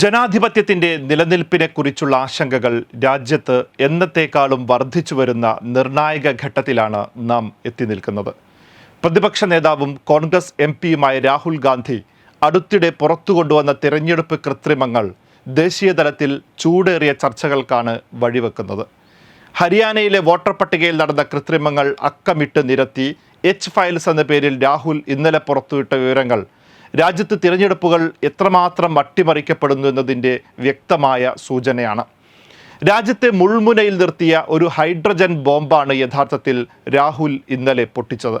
ജനാധിപത്യത്തിന്റെ നിലനിൽപ്പിനെ കുറിച്ചുള്ള ആശങ്കകൾ രാജ്യത്ത് എന്നത്തേക്കാളും വർദ്ധിച്ചു വരുന്ന നിർണായക ഘട്ടത്തിലാണ് നാം എത്തി നിൽക്കുന്നത്. പ്രതിപക്ഷ നേതാവും കോൺഗ്രസ് എം പിയുമായ രാഹുൽ ഗാന്ധി അടുത്തിടെ പുറത്തു കൊണ്ടുവന്ന തിരഞ്ഞെടുപ്പ് കൃത്രിമങ്ങൾ ദേശീയതലത്തിൽ ചൂടേറിയ ചർച്ചകൾക്കാണ് വഴിവെക്കുന്നത്. ഹരിയാനയിലെ വോട്ടർ പട്ടികയിൽ നടന്ന കൃത്രിമങ്ങൾ അക്കമിട്ട് നിരത്തി എച്ച് ഫയൽസ് എന്ന പേരിൽ രാഹുൽ ഇന്നലെ പുറത്തുവിട്ട വിവരങ്ങൾ രാജ്യത്ത് തിരഞ്ഞെടുപ്പുകൾ എത്രമാത്രം അട്ടിമറിക്കപ്പെടുന്നു എന്നതിന്റെ വ്യക്തമായ സൂചനയാണ്. രാജ്യത്തെ മുൾമുനയിൽ നിർത്തിയ ഒരു ഹൈഡ്രജൻ ബോംബാണ് യഥാർത്ഥത്തിൽ രാഹുൽ ഇന്നലെ പൊട്ടിച്ചത്.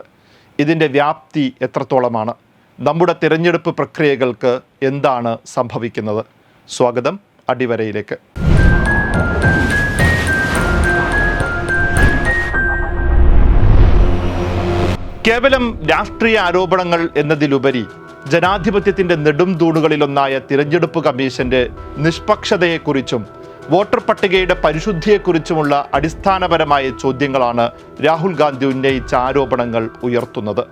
ഇതിന്റെ വ്യാപ്തി എത്രത്തോളമാണ്? നമ്മുടെ തിരഞ്ഞെടുപ്പ് പ്രക്രിയകൾക്ക് എന്താണ് സംഭവിക്കുന്നത്? സ്വാഗതം അടിവരയിലേക്ക്. കേവലം രാഷ്ട്രീയ ആരോപണങ്ങൾ എന്നതിലുപരി ജനാധിപത്യത്തിന്റെ നെടും തൂണുകളിലൊന്നായ തിരഞ്ഞെടുപ്പ് കമ്മീഷന്റെ നിഷ്പക്ഷതയെക്കുറിച്ചും വോട്ടർ പട്ടികയുടെ പരിശുദ്ധിയെക്കുറിച്ചുമുള്ള അടിസ്ഥാനപരമായ ചോദ്യങ്ങളാണ് രാഹുൽ ഗാന്ധി ഉന്നയിച്ച ആരോപണങ്ങൾ ഉയർത്തുന്നത്.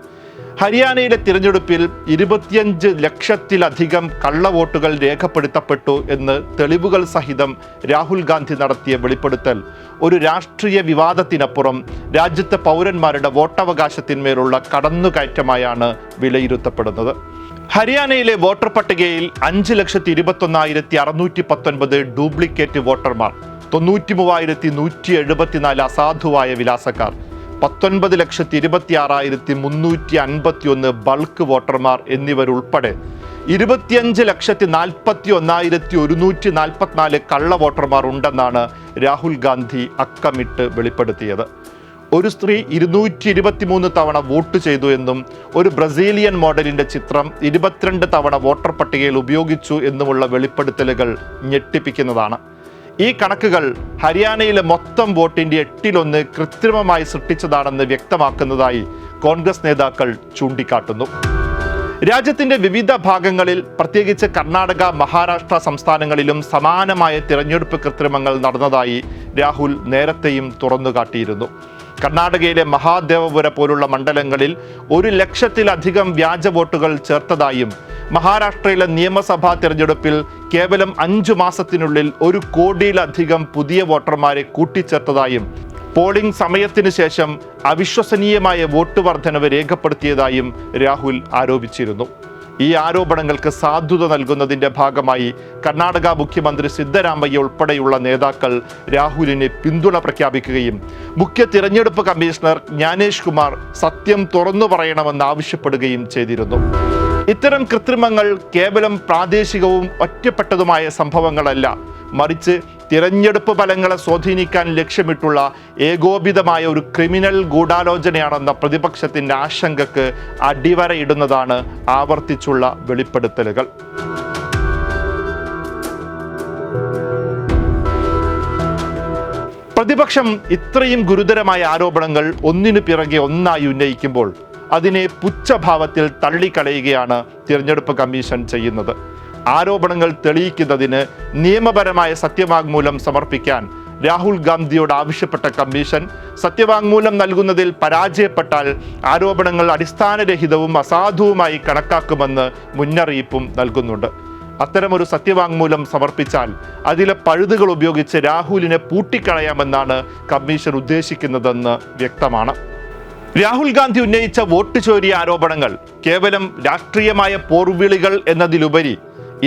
ഹരിയാനയിലെ തിരഞ്ഞെടുപ്പിൽ ഇരുപത്തിയഞ്ച് ലക്ഷത്തിലധികം കള്ളവോട്ടുകൾ രേഖപ്പെടുത്തപ്പെട്ടു എന്ന് തെളിവുകൾ സഹിതം രാഹുൽ ഗാന്ധി നടത്തിയ വെളിപ്പെടുത്തൽ. ഒരു രാഷ്ട്രീയ വിവാദത്തിനപ്പുറം രാജ്യത്തെ പൗരന്മാരുടെ വോട്ടവകാശത്തിന്മേലുള്ള കടന്നുകയറ്റമായാണ് വിലയിരുത്തപ്പെടുന്നത്. ഹരിയാനയിലെ വോട്ടർ പട്ടികയിൽ അഞ്ച് ലക്ഷത്തി ഇരുപത്തൊന്നായിരത്തി അറുന്നൂറ്റി പത്തൊൻപത് ഡ്യൂപ്ലിക്കേറ്റ് വോട്ടർമാർ തൊണ്ണൂറ്റി മൂവായിരത്തി നൂറ്റി എഴുപത്തിനാല് അസാധുവായ വിലാസക്കാർ പത്തൊൻപത് ലക്ഷത്തി ഇരുപത്തി ആറായിരത്തി മുന്നൂറ്റി അൻപത്തി ഒന്ന് ബൾക്ക് വോട്ടർമാർ എന്നിവരുൾപ്പെടെ ഇരുപത്തിയഞ്ച് ലക്ഷത്തി നാൽപ്പത്തി ഒന്നായിരത്തി ഒരുന്നൂറ്റി നാൽപ്പത്തിനാല് കള്ള വോട്ടർമാർ ഉണ്ടെന്നാണ് രാഹുൽ ഗാന്ധി അക്കമിട്ട് വെളിപ്പെടുത്തിയത്. ഒരു സ്ത്രീ ഇരുന്നൂറ്റി ഇരുപത്തിമൂന്ന് തവണ വോട്ട് ചെയ്തു എന്നും ഒരു ബ്രസീലിയൻ മോഡലിന്റെ ചിത്രം ഇരുപത്തിരണ്ട് തവണ വോട്ടർ പട്ടികയിൽ ഉപയോഗിച്ചു എന്നുമുള്ള വെളിപ്പെടുത്തലുകൾ ഞെട്ടിപ്പിക്കുന്നതാണ്. ഈ കണക്കുകൾ ഹരിയാനയിലെ മൊത്തം വോട്ടിന്റെ എട്ടിലൊന്ന് കൃത്രിമമായി സൃഷ്ടിച്ചതാണെന്ന് വ്യക്തമാക്കുന്നതായി കോൺഗ്രസ് നേതാക്കൾ ചൂണ്ടിക്കാട്ടുന്നു. രാജ്യത്തിന്റെ വിവിധ ഭാഗങ്ങളിൽ പ്രത്യേകിച്ച് കർണാടക മഹാരാഷ്ട്ര സംസ്ഥാനങ്ങളിലും സമാനമായ തിരഞ്ഞെടുപ്പ് കൃത്രിമങ്ങൾ നടന്നതായി രാഹുൽ നേരത്തെയും തുറന്നുകാട്ടിയിരുന്നു. കർണാടകയിലെ മഹാദേവപുര പോലുള്ള മണ്ഡലങ്ങളിൽ ഒരു ലക്ഷത്തിലധികം വ്യാജ വോട്ടുകൾ ചേർത്തതായും മഹാരാഷ്ട്രയിലെ നിയമസഭാ തിരഞ്ഞെടുപ്പിൽ കേവലം അഞ്ചു മാസത്തിനുള്ളിൽ ഒരു കോടിയിലധികം പുതിയ വോട്ടർമാരെ കൂട്ടിച്ചേർത്തതായും പോളിംഗ് സമയത്തിന് ശേഷം അവിശ്വസനീയമായ വോട്ട് വർധനവ് രേഖപ്പെടുത്തിയതായും രാഹുൽ ആരോപിച്ചിരുന്നു. ഈ ആരോപണങ്ങൾക്ക് സാധുത നൽകുന്നതിന്റെ ഭാഗമായി കർണാടക മുഖ്യമന്ത്രി സിദ്ധരാമയ്യ ഉൾപ്പെടെയുള്ള നേതാക്കൾ രാഹുലിനെ പിന്തുണ പ്രഖ്യാപിക്കുകയും മുഖ്യ തിരഞ്ഞെടുപ്പ് കമ്മീഷണർ ജ്ഞാനേഷ് കുമാർ സത്യം തുറന്നു പറയണമെന്ന് ആവശ്യപ്പെടുകയും ചെയ്തിരുന്നു. ഇത്തരം കൃത്രിമങ്ങൾ കേവലം പ്രാദേശികവും ഒറ്റപ്പെട്ടതുമായ സംഭവങ്ങളല്ല. മറിച്ച് തിരഞ്ഞെടുപ്പ് ഫലങ്ങളെ സ്വാധീനിക്കാൻ ലക്ഷ്യമിട്ടുള്ള ഏകോപിതമായ ഒരു ക്രിമിനൽ ഗൂഢാലോചനയാണെന്ന പ്രതിപക്ഷത്തിന്റെ ആശങ്കക്ക് അടിവരയിടുന്നതാണ് ആവർത്തിച്ചുള്ള വെളിപ്പെടുത്തലുകൾ. പ്രതിപക്ഷം ഇത്രയും ഗുരുതരമായ ആരോപണങ്ങൾ ഒന്നിനു പിറകെ ഒന്നായി ഉന്നയിക്കുമ്പോൾ അതിനെ പുച്ഛഭാവത്തിൽ തള്ളിക്കളയുകയാണ് തിരഞ്ഞെടുപ്പ് കമ്മീഷൻ ചെയ്യുന്നത്. ആരോപണങ്ങൾ തെളിയിക്കുന്നതിന് നിയമപരമായ സത്യവാങ്മൂലം സമർപ്പിക്കാൻ രാഹുൽ ഗാന്ധിയോട് ആവശ്യപ്പെട്ട കമ്മീഷൻ സത്യവാങ്മൂലം നൽകുന്നതിൽ പരാജയപ്പെട്ടാൽ ആരോപണങ്ങൾ അടിസ്ഥാനരഹിതവും അസാധുവുമായി കണക്കാക്കുമെന്ന് മുന്നറിയിപ്പും നൽകുന്നുണ്ട്. അത്തരമൊരു സത്യവാങ്മൂലം സമർപ്പിച്ചാൽ അതിലെ പഴുതുകൾ ഉപയോഗിച്ച് രാഹുലിനെ പൂട്ടിക്കളയാമെന്നാണ് കമ്മീഷൻ ഉദ്ദേശിക്കുന്നതെന്ന് വ്യക്തമാണ്. രാഹുൽ ഗാന്ധി ഉന്നയിച്ച വോട്ട് ചോരി ആരോപണങ്ങൾ കേവലം രാഷ്ട്രീയമായ പോർവിളികൾ എന്നതിലുപരി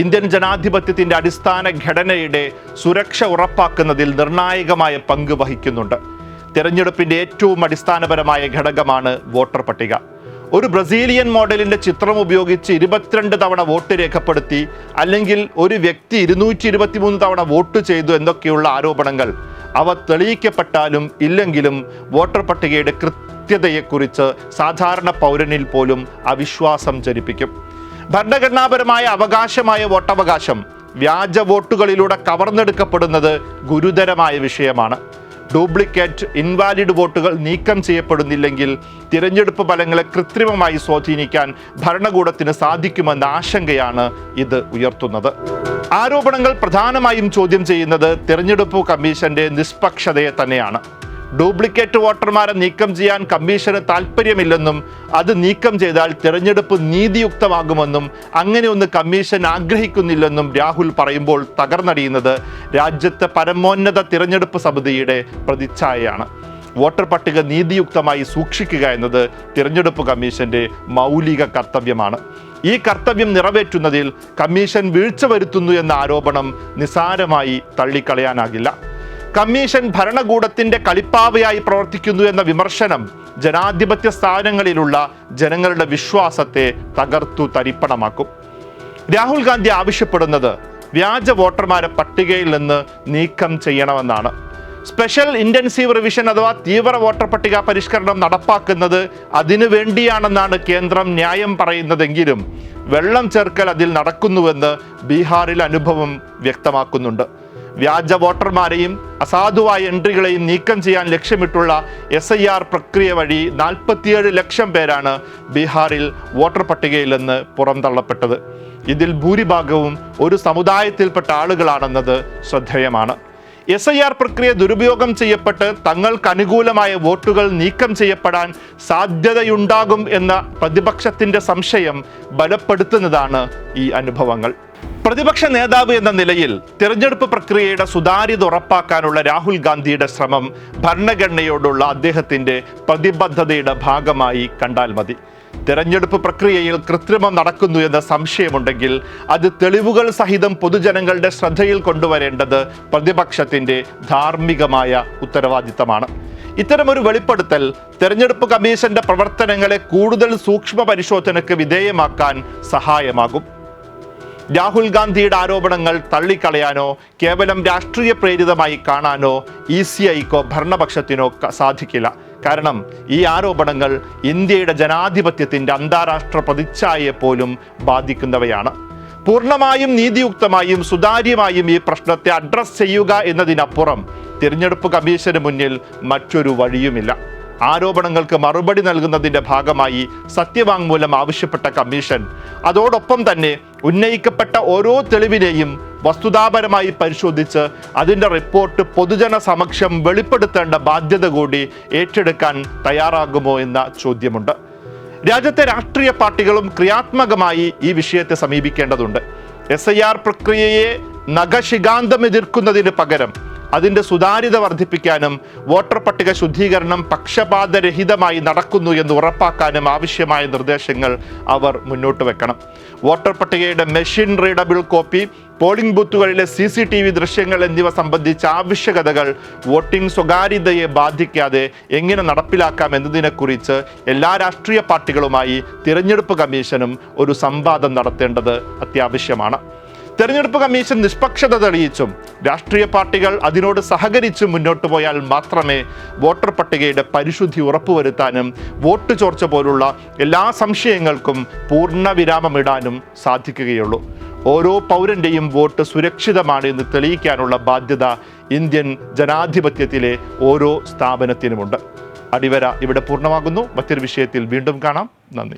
ഇന്ത്യൻ ജനാധിപത്യത്തിന്റെ അടിസ്ഥാന ഘടനയുടെ സുരക്ഷ ഉറപ്പാക്കുന്നതിൽ നിർണായകമായ പങ്ക് വഹിക്കുന്നുണ്ട്. തിരഞ്ഞെടുപ്പിന്റെ ഏറ്റവും അടിസ്ഥാനപരമായ ഘടകമാണ് വോട്ടർ പട്ടിക. ഒരു ബ്രസീലിയൻ മോഡലിന്റെ ചിത്രം ഉപയോഗിച്ച് ഇരുപത്തിരണ്ട് തവണ വോട്ട് രേഖപ്പെടുത്തി അല്ലെങ്കിൽ ഒരു വ്യക്തി ഇരുന്നൂറ്റി ഇരുപത്തി മൂന്ന് തവണ വോട്ട് ചെയ്തു എന്നൊക്കെയുള്ള ആരോപണങ്ങൾ അവ തെളിയിക്കപ്പെട്ടാലും ഇല്ലെങ്കിലും വോട്ടർ പട്ടികയുടെ കൃത്യതയെക്കുറിച്ച് സാധാരണ പൗരനിൽ പോലും അവിശ്വാസം ജനിപ്പിക്കും. ഭരണഘടനാപരമായ അവകാശമായ വോട്ടവകാശം വ്യാജ വോട്ടുകളിലൂടെ കവർന്നെടുക്കപ്പെടുന്നത് ഗുരുതരമായ വിഷയമാണ്. ഡ്യൂപ്ലിക്കേറ്റ് ഇൻവാലിഡ് വോട്ടുകൾ നീക്കം ചെയ്യപ്പെടുന്നില്ലെങ്കിൽ തിരഞ്ഞെടുപ്പ് ഫലങ്ങളെ കൃത്രിമമായി സ്വാധീനിക്കാൻ ഭരണകൂടത്തിന് സാധിക്കുമെന്ന ആശങ്കയാണ് ഇത് ഉയർത്തുന്നത്. ആരോപണങ്ങൾ പ്രധാനമായും ചോദ്യം ചെയ്യുന്നത് തിരഞ്ഞെടുപ്പ് കമ്മീഷന്റെ നിഷ്പക്ഷതയെ തന്നെയാണ്. ഡ്യൂപ്ലിക്കേറ്റ് വോട്ടർമാരെ നീക്കം ചെയ്യാൻ കമ്മീഷന് താല്പര്യമില്ലെന്നും അത് നീക്കം ചെയ്താൽ തിരഞ്ഞെടുപ്പ് നീതിയുക്തമാകുമെന്നും അങ്ങനെ ഒന്ന് കമ്മീഷൻ ആഗ്രഹിക്കുന്നില്ലെന്നും രാഹുൽ പറയുമ്പോൾ തകർന്നടിയുന്നത് രാജ്യത്തെ പരമോന്നത തിരഞ്ഞെടുപ്പ് സമിതിയുടെ പ്രതിച്ഛായയാണ്. വോട്ടർ പട്ടിക നീതിയുക്തമായി സൂക്ഷിക്കുക എന്നത് തിരഞ്ഞെടുപ്പ് കമ്മീഷന്റെ മൗലിക കർത്തവ്യമാണ്. ഈ കർത്തവ്യം നിറവേറ്റുന്നതിൽ കമ്മീഷൻ വീഴ്ച വരുത്തുന്നു എന്ന ആരോപണം നിസാരമായി തള്ളിക്കളയാനാകില്ല. കമ്മീഷൻ ഭരണകൂടത്തിന്റെ കളിപ്പാവയായി പ്രവർത്തിക്കുന്നു എന്ന വിമർശനം ജനാധിപത്യ സ്ഥാനങ്ങളിലുള്ള ജനങ്ങളുടെ വിശ്വാസത്തെ തകർത്തു തരിപ്പണമാക്കും. രാഹുൽ ഗാന്ധി ആവശ്യപ്പെടുന്നത് വ്യാജ വോട്ടർമാരെ പട്ടികയിൽ നിന്ന് നീക്കം ചെയ്യണമെന്നാണ്. സ്പെഷ്യൽ ഇന്റൻസീവ് റിവിഷൻ അഥവാ തീവ്ര വോട്ടർ പട്ടിക പരിഷ്കരണം നടപ്പാക്കുന്നത് അതിനു വേണ്ടിയാണെന്നാണ് കേന്ദ്രം ന്യായം പറയുന്നതെങ്കിലും വെള്ളം ചേർക്കൽ അതിൽ നടക്കുന്നുവെന്ന് ബീഹാറിൽ അനുഭവം വ്യക്തമാക്കുന്നുണ്ട്. വ്യാജ വോട്ടർമാരെയും അസാധുവായ എൻട്രികളെയും നീക്കം ചെയ്യാൻ ലക്ഷ്യമിട്ടുള്ള എസ് ഐ ആർ പ്രക്രിയ വഴി നാൽപ്പത്തിയേഴ് ലക്ഷം പേരാണ് ബീഹാറിൽ വോട്ടർ പട്ടികയിൽ നിന്ന് പുറന്തള്ളപ്പെട്ടത്. ഇതിൽ ഭൂരിഭാഗവും ഒരു സമുദായത്തിൽപ്പെട്ട ആളുകളാണെന്നത് ശ്രദ്ധേയമാണ്. എസ് ഐ ആർ പ്രക്രിയ ദുരുപയോഗം ചെയ്യപ്പെട്ട് തങ്ങൾക്ക് അനുകൂലമായ വോട്ടുകൾ നീക്കം ചെയ്യപ്പെടാൻ സാധ്യതയുണ്ടാകും എന്ന പ്രതിപക്ഷത്തിന്റെ സംശയം ബലപ്പെടുത്തുന്നതാണ് ഈ അനുഭവങ്ങൾ. പ്രതിപക്ഷ നേതാവ് എന്ന നിലയിൽ തിരഞ്ഞെടുപ്പ് പ്രക്രിയയുടെ സുതാര്യത ഉറപ്പാക്കാനുള്ള രാഹുൽ ഗാന്ധിയുടെ ശ്രമം ഭരണഘടനയോടുള്ള അദ്ദേഹത്തിന്റെ പ്രതിബദ്ധതയുടെ ഭാഗമായി കണ്ടാൽ മതി. തിരഞ്ഞെടുപ്പ് പ്രക്രിയയിൽ കൃത്രിമം നടക്കുന്നു എന്ന സംശയമുണ്ടെങ്കിൽ അത് തെളിവുകൾ സഹിതം പൊതുജനങ്ങളുടെ ശ്രദ്ധയിൽ കൊണ്ടുവരേണ്ടത് പ്രതിപക്ഷത്തിന്റെ ധാർമ്മികമായ ഉത്തരവാദിത്തമാണ്. ഇത്തരമൊരു വെളിപ്പെടുത്തൽ തെരഞ്ഞെടുപ്പ് കമ്മീഷന്റെ പ്രവർത്തനങ്ങളെ കൂടുതൽ സൂക്ഷ്മ പരിശോധനയ്ക്ക് വിധേയമാക്കാൻ സഹായമാകും. രാഹുൽ ഗാന്ധിയുടെ ആരോപണങ്ങൾ തള്ളിക്കളയാനോ കേവലം രാഷ്ട്രീയ പ്രേരിതമായി കാണാനോ ഇ സി ഐക്കോ ഭരണപക്ഷത്തിനോ സാധിക്കില്ല. കാരണം ഈ ആരോപണങ്ങൾ ഇന്ത്യയുടെ ജനാധിപത്യത്തിന്റെ അന്താരാഷ്ട്ര പ്രതിച്ഛായയെ പോലും ബാധിക്കുന്നവയാണ്. പൂർണമായും നീതിയുക്തമായും സുതാര്യമായും ഈ പ്രശ്നത്തെ അഡ്രസ് ചെയ്യുക എന്നതിനപ്പുറം തിരഞ്ഞെടുപ്പ് കമ്മീഷന് മുന്നിൽ മറ്റൊരു വഴിയുമില്ല. ആരോപണങ്ങൾക്ക് മറുപടി നൽകുന്നതിന്റെ ഭാഗമായി സത്യവാങ്മൂലം ആവശ്യപ്പെട്ട കമ്മീഷൻ. അതോടൊപ്പം തന്നെ ഉന്നയിക്കപ്പെട്ട ഓരോ തെളിവിനെയും വസ്തുതാപരമായി പരിശോധിച്ച് അതിന്റെ റിപ്പോർട്ട് പൊതുജന സമക്ഷം വെളിപ്പെടുത്തേണ്ട ബാധ്യത കൂടി ഏറ്റെടുക്കാൻ തയ്യാറാകുമോ എന്ന ചോദ്യമുണ്ട്. രാജ്യത്തെ രാഷ്ട്രീയ പാർട്ടികളും ക്രിയാത്മകമായി ഈ വിഷയത്തെ സമീപിക്കേണ്ടതുണ്ട്. എസ് ഐ ആർ പ്രക്രിയയെ നഖശികാന്തം എതിർക്കുന്നതിന് പകരം അതിന്റെ സുതാര്യത വർദ്ധിപ്പിക്കാനും വോട്ടർ പട്ടിക ശുദ്ധീകരണം പക്ഷപാതരഹിതമായി നടക്കുന്നു എന്ന് ഉറപ്പാക്കാനും ആവശ്യമായ നിർദ്ദേശങ്ങൾ അവർ മുന്നോട്ട് വെക്കണം. വോട്ടർ പട്ടികയുടെ മെഷീൻ റീഡബിൾ കോപ്പി പോളിംഗ് ബൂത്തുകളിലെ സി സി ടി വി ദൃശ്യങ്ങൾ എന്നിവ സംബന്ധിച്ച ആവശ്യകതകൾ വോട്ടിംഗ് സ്വകാര്യതയെ ബാധിക്കാതെ എങ്ങനെ നടപ്പിലാക്കാം എന്നതിനെക്കുറിച്ച് എല്ലാ രാഷ്ട്രീയ പാർട്ടികളുമായി തിരഞ്ഞെടുപ്പ് കമ്മീഷനും ഒരു സംവാദം നടത്തേണ്ടത് അത്യാവശ്യമാണ്. തെരഞ്ഞെടുപ്പ് കമ്മീഷൻ നിഷ്പക്ഷത തെളിയിച്ചും രാഷ്ട്രീയ പാർട്ടികൾ അതിനോട് സഹകരിച്ചും മുന്നോട്ട് പോയാൽ മാത്രമേ വോട്ടർ പട്ടികയുടെ പരിശുദ്ധി ഉറപ്പുവരുത്താനും വോട്ട് ചോർച്ച പോലുള്ള എല്ലാ സംശയങ്ങൾക്കും പൂർണ വിരാമമിടാനും സാധിക്കുകയുള്ളൂ. ഓരോ പൗരന്റെയും വോട്ട് സുരക്ഷിതമാണ് എന്ന് തെളിയിക്കാനുള്ള ബാധ്യത ഇന്ത്യൻ ജനാധിപത്യത്തിലെ ഓരോ സ്ഥാപനത്തിനുമുണ്ട്. അടിവര ഇവിടെ പൂർണമാകുന്നു. മറ്റൊരു വിഷയത്തിൽ വീണ്ടും കാണാം. നന്ദി.